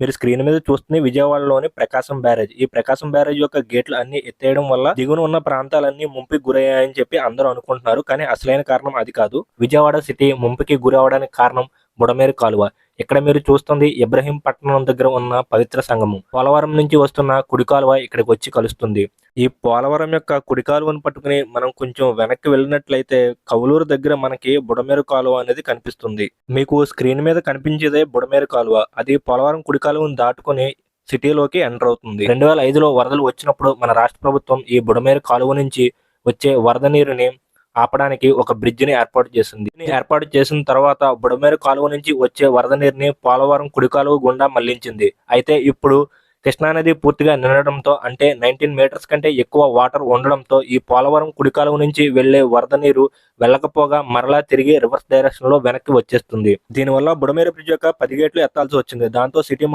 మీరు స్క్రీన్ మీద చూస్తుంది విజయవాడలోని ప్రకాశం బ్యారేజ్. ఈ ప్రకాశం బ్యారేజ్ యొక్క గేట్లు అన్ని ఎత్తేయడం వల్ల దిగున ఉన్న ప్రాంతాలన్నీ ముంపుకి గురయ్యాయని చెప్పి అందరూ అనుకుంటున్నారు. కానీ అసలైన కారణం అది కాదు. విజయవాడ సిటీ ముంపుకి గురవడానికి కారణం బుడమేరు కాలువ. ఇక్కడ మీరు చూస్తుంది ఇబ్రహీంపట్నం దగ్గర ఉన్న పవిత్ర సంగమం పోలవరం నుంచి వస్తున్న కుడి కాలువ ఇక్కడికి వచ్చి కలుస్తుంది. ఈ పోలవరం యొక్క కుడి కాలువను పట్టుకుని మనం కొంచెం వెనక్కి వెళ్ళినట్లయితే కవులూరు దగ్గర మనకి బుడమేరు కాలువ అనేది కనిపిస్తుంది. మీకు స్క్రీన్ మీద కనిపించేదే బుడమేరు కాలువ. అది పోలవరం కుడి కాలువను దాటుకుని సిటీలోకి ఎంటర్ అవుతుంది. రెండు వేల ఐదులో వరదలు వచ్చినప్పుడు మన రాష్ట్ర ప్రభుత్వం ఈ బుడమేరు కాలువ నుంచి వచ్చే వరద నీరుని ఆపడానికి ఒక బ్రిడ్జ్ని ఏర్పాటు చేసింది. ఏర్పాటు చేసిన తర్వాత బుడమేరు కాలువ నుంచి వచ్చే వరద నీరుని పోలవరం కుడి కాలువ గుండా మళ్ళించింది. అయితే ఇప్పుడు కృష్ణానది పూర్తిగా నిండడంతో అంటే నైన్టీన్ మీటర్స్ కంటే ఎక్కువ వాటర్ ఉండడంతో ఈ పోలవరం కుడి కాలువ నుంచి వెళ్ళే వరద నీరు వెళ్ళకపోగా మరలా తిరిగి రివర్స్ డైరెక్షన్లో వెనక్కి వచ్చేస్తుంది. దీనివల్ల బుడమేరు బ్రిడ్జ్ యొక్క పది గేట్లు ఎత్తాల్సి వచ్చింది. దాంతో సిటీ